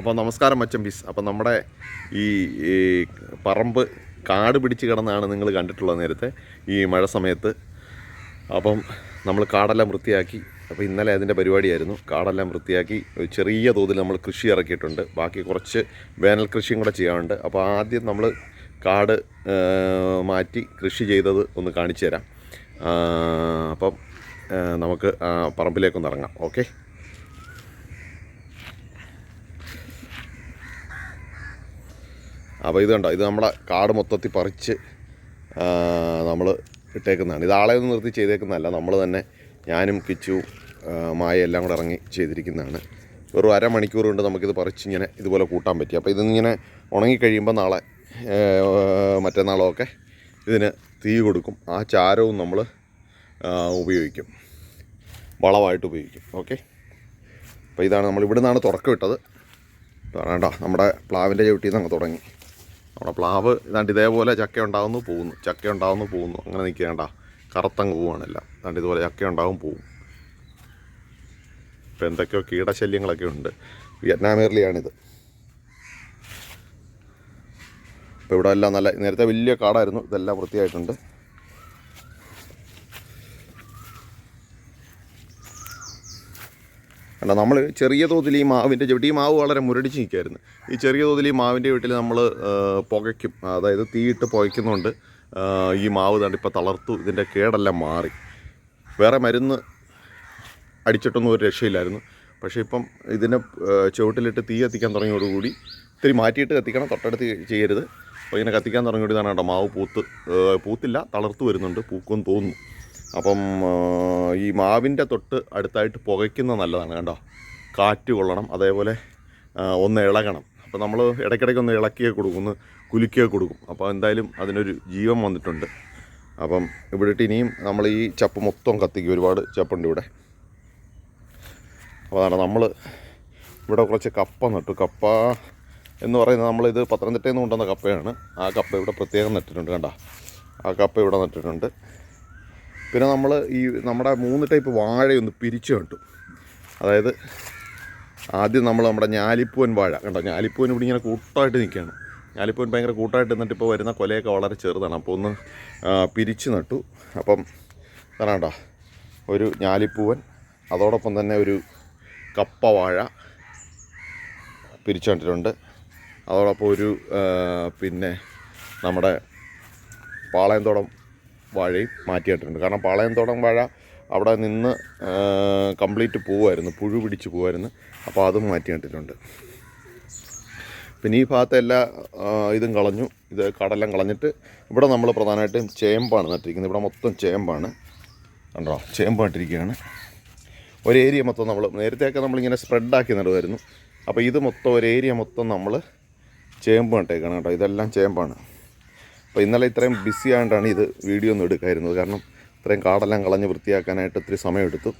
അപ്പോൾ നമസ്കാരം മച്ചമ്പീസ് അപ്പോൾ നമ്മുടെ ഈ പറമ്പ് കാട് പിടിച്ച് കിടന്നാണ് നിങ്ങൾ കണ്ടിട്ടുള്ളത് നേരത്തെ ഈ മഴ സമയത്ത്. അപ്പം നമ്മൾ കാടെല്ലാം വൃത്തിയാക്കി. അപ്പോൾ ഇന്നലെ അതിന്റെ പരിപാടിയായിരുന്നു. കാടെല്ലാം വൃത്തിയാക്കി. ചെറിയ തോതിൽ നമ്മൾ കൃഷി ഇറക്കിയിട്ടുണ്ട്. ബാക്കി കുറച്ച് വേനൽ കൃഷിയും കൂടെ ചെയ്യാറുണ്ട് അപ്പോൾ ആദ്യം നമ്മൾ കാട് മാറ്റി കൃഷി ചെയ്തത് ഒന്ന് കാണിച്ചു തരാം. അപ്പം നമുക്ക് പറമ്പിലേക്കൊന്ന് ഇറങ്ങാം. ഓക്കെ? അപ്പോൾ ഇത് കണ്ടോ ഇത് നമ്മുടെ കാട് മൊത്തത്തിൽ പറിച്ച് നമ്മൾ ഇട്ടേക്കുന്നതാണ്. ഇത് ആളെ ഒന്നും നിർത്തി ചെയ്തേക്കുന്നതല്ല നമ്മൾ തന്നെ ഞാനും കിച്ചുവും ആ, മായ എല്ലാം കൂടെ ഇറങ്ങി ചെയ്തിരിക്കുന്നതാണ്. വെറും അരമണിക്കൂർ കൊണ്ട് നമുക്കിത് പറിച്ച് ഇങ്ങനെ ഇതുപോലെ കൂട്ടാൻ പറ്റി. അപ്പോൾ ഇതിങ്ങനെ ഉണങ്ങിക്കഴിയുമ്പോൾ നാളെ മറ്റന്നാളൊക്കെ ഇതിന് തീ കൊടുക്കും. ആ ചാരവും നമ്മൾ ഉപയോഗിക്കും. വളമായിട്ട് ഉപയോഗിക്കും. ഓക്കെ? അപ്പോൾ ഇതാണ് നമ്മൾ ഇവിടെ നിന്നാണ് തുറക്കം ഇട്ടത്. വേണ്ട നമ്മുടെ പ്ലാവിന്റെ ചവിട്ടിയിൽ നിന്ന് അങ്ങ് തുടങ്ങി. നമ്മുടെ പ്ലാവ് ഇതാണ്ട് ഇതേപോലെ ചക്ക ഉണ്ടാകുന്നു പോകുന്നു. ചക്ക ഉണ്ടാകുന്നു പോകുന്നു. അങ്ങനെ നിൽക്കേണ്ട കറുത്തങ്ങ് പോവുകയാണെല്ലാം ഇതാണ്ട് ഇതുപോലെ ചക്ക ഉണ്ടാകും പോവും ഇപ്പം എന്തൊക്കെയോ കീടശല്യങ്ങളൊക്കെ ഉണ്ട്. വിയറ്റ്നാമേറിലെയാണിത് ഇപ്പോൾ ഇവിടെ എല്ലാം നല്ല നേരത്തെ വലിയ കാടായിരുന്നു. ഇതെല്ലാം വൃത്തിയായിട്ടുണ്ട്. കണ്ട? നമ്മൾ ചെറിയ തോതിൽ ഈ മാവിന്റെ ചവിട്ടി മാവ് വളരെ മുരടിച്ച് നിൽക്കുമായിരുന്നു ഈ ചെറിയ തോതിൽ ഈ മാവിന്റെ വീട്ടിൽ നമ്മൾ പുകയ്ക്കും അതായത് തീയിട്ട് പുകയ്ക്കുന്നുണ്ട്. ഈ മാവ് തണ്ട് ഇപ്പോൾ തളർത്തു. ഇതിന്റെ കേടെല്ലാം മാറി. വേറെ മരുന്ന് അടിച്ചിട്ടൊന്നും ഒരു രക്ഷയില്ലായിരുന്നു. പക്ഷേ ഇപ്പം ഇതിനെ ചുവട്ടിലിട്ട് തീ കത്തിക്കാൻ തുടങ്ങിയോടുകൂടി ഇത്തിരി മാറ്റിയിട്ട് കത്തിക്കണം. തൊട്ടടുത്ത് ചെയ്യരുത്. അപ്പോൾ ഇങ്ങനെ കത്തിക്കാൻ തുടങ്ങിയോടിതാണ് കേട്ടോ മാവ് പൂത്ത്. പൂത്തില്ല തളർത്തു വരുന്നുണ്ട്. പൂക്കും തോന്നുന്നു. അപ്പം ഈ മാവിന്റെ തൊട്ട് അടുത്തായിട്ട് പുകയ്ക്കുന്ന നല്ലതാണ് കണ്ടോ? കാറ്റ് കൊള്ളണം അതേപോലെ ഒന്ന് ഇളകണം. അപ്പോൾ നമ്മൾ ഇടയ്ക്കിടയ്ക്ക് ഒന്ന് ഇളക്കിയൊക്കെ കൊടുക്കും ഒന്ന് കുലുക്കിയൊക്കെ കൊടുക്കും. അപ്പോൾ എന്തായാലും അതിനൊരു ജീവൻ വന്നിട്ടുണ്ട്. അപ്പം ഇവിടെ ഇനിയും നമ്മൾ ഈ ചപ്പ് മൊത്തം കത്തിക്കും. ഒരുപാട് ചപ്പുണ്ട് ഇവിടെ. അപ്പോൾ അതാണ് നമ്മൾ ഇവിടെ കുറച്ച് കപ്പ നട്ടു. കപ്പ എന്ന് പറയുന്നത് നമ്മളിത് പത്തനംതിട്ടയിൽ നിന്ന് കൊണ്ടുവന്ന കപ്പയാണ്. ആ കപ്പ ഇവിടെ പ്രത്യേകം നട്ടിട്ടുണ്ട് കണ്ട? ആ കപ്പ ഇവിടെ നട്ടിട്ടുണ്ട്. പിന്നെ നമ്മൾ ഈ നമ്മുടെ മൂന്ന് ടൈപ്പ് വാഴയൊന്ന് പിരിച്ചു കിട്ടും അതായത് ആദ്യം നമ്മൾ നമ്മുടെ ഞാലിപ്പൂവൻ വാഴ. കണ്ടോ? ഞാലിപ്പൂവൻ ഇവിടെ ഇങ്ങനെ കൂട്ടമായിട്ട് നിൽക്കുകയാണ്. ഞാലിപ്പൂവൻ ഭയങ്കര കൂട്ടമായിട്ട് നിന്നിട്ട് ഇപ്പോൾ വരുന്ന കൊലയൊക്കെ വളരെ ചെറുതാണ്. അപ്പോൾ ഒന്ന് പിരിച്ചു നട്ടു. അപ്പം തരാണ്ടോ ഒരു ഞാലിപ്പൂവൻ അതോടൊപ്പം തന്നെ ഒരു കപ്പ വാഴ പിരിച്ചു കണ്ടിട്ടുണ്ട്. അതോടൊപ്പം ഒരു പിന്നെ നമ്മുടെ പാളയംതോടം വാഴയും മാറ്റിയിട്ടുണ്ട്. കാരണം പാളയംതോടം വാഴ അവിടെ നിന്ന് കംപ്ലീറ്റ് പോവുമായിരുന്നു പുഴു പിടിച്ച് പോവുമായിരുന്നു അപ്പോൾ അതും മാറ്റിയിട്ടിട്ടുണ്ട്. പിന്നെ ഈ ഭാഗത്തെ എല്ലാ ഇതും കളഞ്ഞു. ഇത് കടെല്ലാം കളഞ്ഞിട്ട് ഇവിടെ നമ്മൾ പ്രധാനമായിട്ടും ചേമ്പാണ് നട്ടിരിക്കുന്നത്. ഇവിടെ മൊത്തം ചേമ്പാണ്. കണ്ടോ? ചേമ്പ് നട്ടിരിക്കുകയാണ് ഒരു ഏരിയ മൊത്തം നമ്മൾ നേരത്തെയൊക്കെ നമ്മളിങ്ങനെ സ്പ്രെഡാക്കി നടുമായിരുന്നു അപ്പോൾ ഇത് മൊത്തം ഒരു ഏരിയ മൊത്തം നമ്മൾ ചേമ്പ് നട്ടേക്കാണ് കേട്ടോ. ഇതെല്ലാം ചേമ്പാണ്. അപ്പോൾ ഇന്നലെ ഇത്രയും ബിസി ആയതുകൊണ്ടാണ് ഇത് വീഡിയോ ഒന്നും എടുക്കായിരുന്നത് കാരണം ഇത്രയും കാടെല്ലാം കളഞ്ഞ് വൃത്തിയാക്കാനായിട്ട് ഒത്തിരി സമയമെടുത്തു.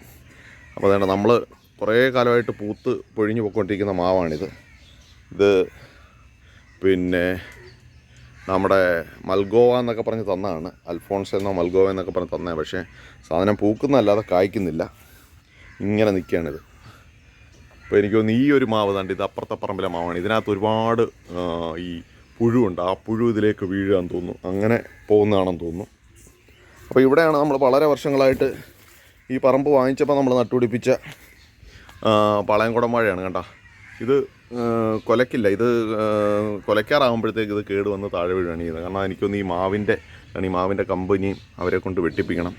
അപ്പോൾ അതാണ് നമ്മൾ കുറേ കാലമായിട്ട് പൂത്ത് പൊഴിഞ്ഞു പോയിക്കൊണ്ടിരിക്കുന്ന മാവാണിത്. ഇത് പിന്നെ നമ്മുടെ മൽഗോവ എന്നൊക്കെ പറഞ്ഞ് തന്നതാണ് അൽഫോൺസ് എന്നോ മൽഗോവ എന്നൊക്കെ പറഞ്ഞ് തന്നെ. പക്ഷേ സാധനം പൂക്കുന്നതല്ലാതെ കായ്ക്കുന്നില്ല. ഇങ്ങനെ നിൽക്കുകയാണിത്. അപ്പോൾ എനിക്ക് തോന്നുന്നു ഈ ഒരു മാവ് തണ്ട് ഇത് അപ്പുറത്തെ പറമ്പിലെ മാവാണ്. ഇതിനകത്ത് ഒരുപാട് ഈ പുഴുവുണ്ട്. ആ പുഴു ഇതിലേക്ക് വീഴാൻ തോന്നുന്നു. അങ്ങനെ പോകുന്നതാണെന്ന് തോന്നുന്നു. അപ്പോൾ ഇവിടെയാണ് നമ്മൾ വളരെ വർഷങ്ങളായിട്ട് ഈ പറമ്പ് വാങ്ങിച്ചപ്പോൾ നമ്മൾ നട്ടുപിടിപ്പിച്ച പളയംകുടം വാഴയാണ് കണ്ട. ഇത് കൊലക്കില്ല. ഇത് ആ, കൊലക്കാറാകുമ്പോഴത്തേക്ക് ഇത് കേട് വന്ന് താഴെ വീഴുകയാണ് ചെയ്യുന്നത്. കാരണം എനിക്കൊന്ന് ഈ മാവിന്റെ ഈ മാവിന്റെ കമ്പനിയും അവരെ കൊണ്ട് വെട്ടിപ്പിക്കണം.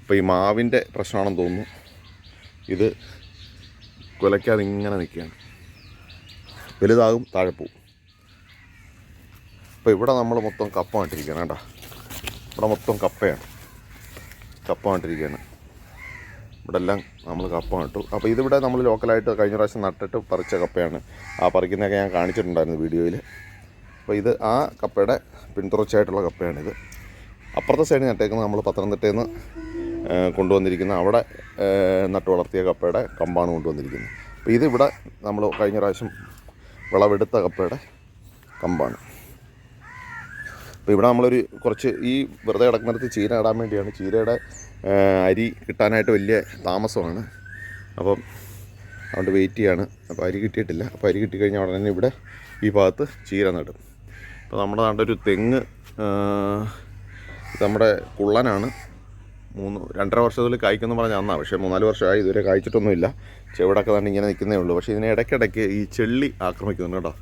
അപ്പോൾ ഈ മാവിന്റെ പ്രശ്നമാണെന്ന് തോന്നുന്നു. ഇത് കുലയ്ക്കാതെ ഇങ്ങനെ നിൽക്കുകയാണ്. വലുതാകും താഴെ പോവും. അപ്പോൾ ഇവിടെ നമ്മൾ മൊത്തം കപ്പ നട്ടിരിക്കുകയാണ് കേട്ടോ. ഇവിടെ മൊത്തം കപ്പയാണ്. കപ്പ നട്ടിരിക്കുകയാണ് ഇവിടെ എല്ലാം നമ്മൾ കപ്പ നട്ടു. അപ്പോൾ ഇതിവിടെ നമ്മൾ ലോക്കലായിട്ട് കഴിഞ്ഞ പ്രാവശ്യം നട്ടിട്ട് പറിച്ച കപ്പയാണ്. ആ പറിക്കുന്നതൊക്കെ ഞാൻ കാണിച്ചിട്ടുണ്ടായിരുന്നു വീഡിയോയിൽ അപ്പോൾ ഇത് ആ കപ്പയുടെ പിന്തുടർച്ചയായിട്ടുള്ള കപ്പയാണിത്. അപ്പുറത്തെ സൈഡിൽ നട്ടേക്കുന്നത് നമ്മൾ പത്തനംതിട്ടയിൽ നിന്ന് കൊണ്ടുവന്നിരിക്കുന്ന അവിടെ നട്ടു വളർത്തിയ കപ്പയുടെ കമ്പാണ് കൊണ്ടുവന്നിരിക്കുന്നത്. അപ്പോൾ ഇതിവിടെ നമ്മൾ കഴിഞ്ഞ പ്രാവശ്യം വിളവെടുത്ത കപ്പയുടെ കമ്പാണ്. അപ്പോൾ ഇവിടെ നമ്മളൊരു കുറച്ച് ഈ വെറുതെ കിടക്കുന്നിടത്ത് ചീര ഇടാൻ വേണ്ടിയാണ്. ചീരയുടെ അരി കിട്ടാനായിട്ട് വലിയ താമസമാണ്. അപ്പം അതുകൊണ്ട് വെയിറ്റ് ചെയ്യാണ്. അപ്പോൾ അരി കിട്ടിയിട്ടില്ല. അപ്പോൾ അരി കിട്ടിക്കഴിഞ്ഞാൽ ഉടനെ ഇവിടെ ഈ ഭാഗത്ത് ചീര നടും. അപ്പോൾ നമ്മുടെ നാട്ടൊരു തെങ്ങ് നമ്മുടെ കുള്ളനാണ്. മൂന്ന് രണ്ടര വർഷത്തിൽ കായ്ക്കുമെന്ന് പറഞ്ഞാൽ അന്നാ. പക്ഷേ മൂന്നാൽ വർഷമായി ഇതുവരെ കായ്ച്ചിട്ടൊന്നുമില്ല. ചെവിടൊക്കെ തന്നെ ഇങ്ങനെ നിൽക്കുന്നേ ഉള്ളൂ. പക്ഷേ ഇതിനെ ഇടയ്ക്കിടയ്ക്ക് ഈ ചെള്ളി ആക്രമിക്കുന്നുണ്ട് കേട്ടോ.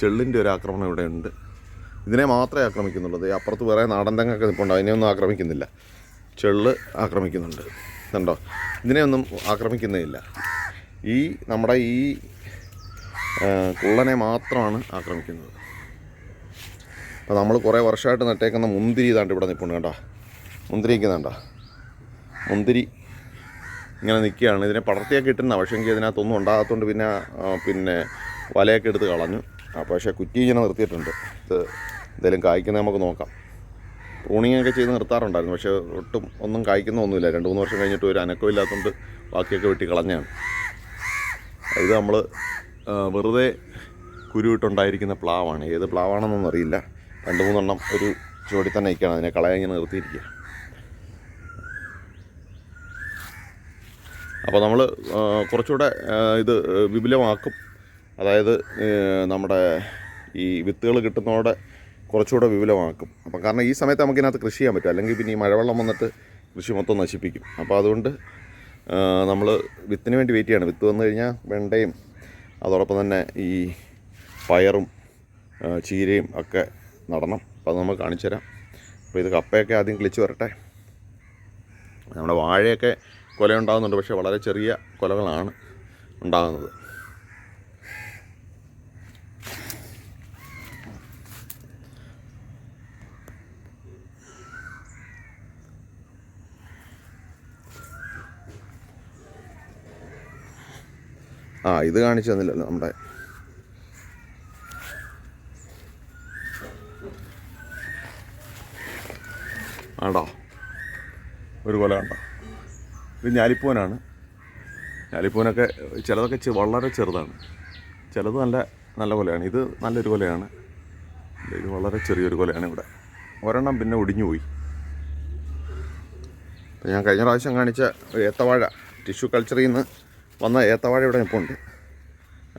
ചെള്ളിന്റെ ഒരു ആക്രമണം ഇവിടെ ഉണ്ട് ഇതിനെ മാത്രമേ ആക്രമിക്കുന്നുള്ളൂ. അപ്പുറത്ത് വേറെ നാടൻ തെങ്ങൊക്കെ നിൽപ്പുണ്ട് അതിനെയൊന്നും ആക്രമിക്കുന്നില്ല. ചെള്ള് ആക്രമിക്കുന്നുണ്ട്. കണ്ടോ? ഇതിനെയൊന്നും ആക്രമിക്കുന്നേയില്ല. ഈ നമ്മുടെ ഈ കുള്ളനെ മാത്രമാണ് ആക്രമിക്കുന്നത്. അപ്പോൾ നമ്മൾ കുറേ വർഷമായിട്ട് നട്ടേക്കുന്ന മുന്തിരി ഇതാണ്ട് ഇവിടെ നിൽപ്പുണ്ട് കേട്ടോ മുന്തിരി നിൽക്കുന്നുണ്ടോ മുന്തിരി ഇങ്ങനെ നിൽക്കുകയാണ്. ഇതിനെ പടർത്തിയാൽ കിട്ടുന്ന പക്ഷേ എങ്കിൽ ഇതിനകത്തൊന്നും ഉണ്ടാകാത്തതുകൊണ്ട് പിന്നെ പിന്നെ വലയൊക്കെ എടുത്ത് കളഞ്ഞു. പക്ഷേ കുറ്റി ഇങ്ങനെ നിർത്തിയിട്ടുണ്ട്. ഇത് എന്തെങ്കിലും കായ്ക്കുന്നത് നമുക്ക് നോക്കാം. പ്രൂണിങ് ഒക്കെ ചെയ്ത് നിർത്താറുണ്ടായിരുന്നു. പക്ഷേ ഒട്ടും ഒന്നും കായ്ക്കുന്നൊന്നുമില്ല രണ്ട് മൂന്ന് വർഷം കഴിഞ്ഞിട്ട് ഒരു അനക്കവും ഇല്ലാത്തതുകൊണ്ട് ബാക്കിയൊക്കെ വെട്ടി കളഞ്ഞാണ്. ഇത് നമ്മൾ വെറുതെ കുരുവിട്ടുണ്ടായിരിക്കുന്ന പ്ലാവാണ്. ഏത് പ്ലാവാണെന്നൊന്നും അറിയില്ല. രണ്ട് മൂന്നെണ്ണം ഒരു ചുവടി തന്നെ നിൽക്കുകയാണ്. അതിനെ കളയാൻ ഇങ്ങനെ നിർത്തിയിരിക്കുക. അപ്പോൾ നമ്മൾ കുറച്ചുകൂടെ ഇത് വിപുലമാക്കും. അതായത് നമ്മുടെ ഈ വിത്തുകൾ കിട്ടുന്നതോടെ കുറച്ചുകൂടെ വിപുലമാക്കും. അപ്പം കാരണം ഈ സമയത്ത് നമുക്ക് ഇതിനകത്ത് കൃഷി ചെയ്യാൻ പറ്റും. അല്ലെങ്കിൽ പിന്നെ ഈ മഴവെള്ളം വന്നിട്ട് കൃഷി മൊത്തം നശിപ്പിക്കും. അപ്പോൾ അതുകൊണ്ട് നമ്മൾ വിത്തിന് വേണ്ടി വെയിറ്റ് ചെയ്യണം. വിത്ത് വന്നു കഴിഞ്ഞാൽ വെണ്ടയും അതോടൊപ്പം തന്നെ ഈ പയറും ചീരയും ഒക്കെ നടണം. അപ്പോൾ അത് നമ്മൾ കാണിച്ചു തരാം. അപ്പോൾ ഇത് കപ്പയൊക്കെ ആദ്യം കിളിച്ച് വരട്ടെ. നമ്മുടെ വാഴയൊക്കെ കൊല ഉണ്ടാകുന്നുണ്ട്. പക്ഷേ വളരെ ചെറിയ കൊലകളാണ് ഉണ്ടാകുന്നത്. ആ ഇത് കാണിച്ചു തന്നില്ലല്ലോ നമ്മുടെ ആണ്ടോ ഒരു കൊല കണ്ടോ? ഇത് ഞാലിപ്പൂവനാണ്. ഞാലിപ്പൂവനൊക്കെ ചിലതൊക്കെ വളരെ ചെറുതാണ്. ചിലത് നല്ല നല്ല കൊലയാണ്. ഇത് നല്ലൊരു കൊലയാണ്. ഇത് വളരെ ചെറിയൊരു കൊലയാണ് ഇവിടെ. ഒരെണ്ണം പിന്നെ ഒടിഞ്ഞു പോയി. ഞാൻ കഴിഞ്ഞ പ്രാവശ്യം കാണിച്ച ഏത്തവാഴ ടിഷ്യൂ കൾച്ചറിൽ നിന്ന് വന്ന ഏത്തവാഴ ഇവിടെ നിൽപ്പുണ്ട്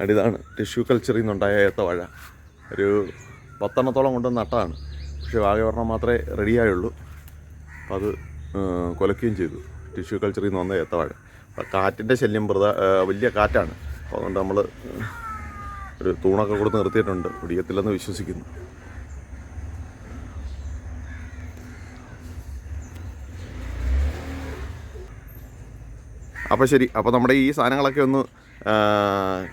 അടിതാണ്. ടിഷ്യൂ കൾച്ചറിൽ നിന്നുണ്ടായ ഏത്തവാഴ. ഒരു പത്തെണ്ണത്തോളം കൊണ്ട് നട്ടതാണ്. പക്ഷേ ആകെ ഒരെണ്ണം മാത്രമേ റെഡിയായുള്ളൂ അപ്പം അത് കൊലക്കുകയും ചെയ്തു. ടിഷ്യൂ കൾച്ചറിൽ നിന്ന് വന്ന ഏത്തവാഴ. അപ്പം കാറ്റിന്റെ ശല്യം പ്രധാ വലിയ കാറ്റാണ്. അതുകൊണ്ട് നമ്മൾ ഒരു തൂണൊക്കെ കൊടുത്ത് നിർത്തിയിട്ടുണ്ട്. ഒടിയത്തില്ലെന്ന് വിശ്വസിക്കുന്നു. അപ്പോൾ ശരി അപ്പോൾ നമ്മുടെ ഈ സാധനങ്ങളൊക്കെ ഒന്ന്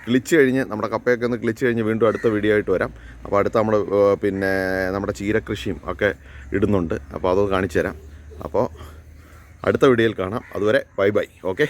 ക്ലിച്ച് കഴിഞ്ഞ് നമ്മുടെ കപ്പയൊക്കെ ഒന്ന് ക്ലിച്ച് കഴിഞ്ഞ് വീണ്ടും അടുത്ത വീഡിയോ ആയിട്ട് വരാം. അപ്പോൾ അടുത്ത നമ്മൾ പിന്നെ നമ്മുടെ ചീരകൃഷിയും ഒക്കെ ഇടുന്നുണ്ട്. അപ്പോൾ അതൊന്ന് കാണിച്ചു തരാം. അപ്പോൾ അടുത്ത വീഡിയോയിൽ കാണാം. അതുവരെ ബൈ ബൈ. ഓക്കെ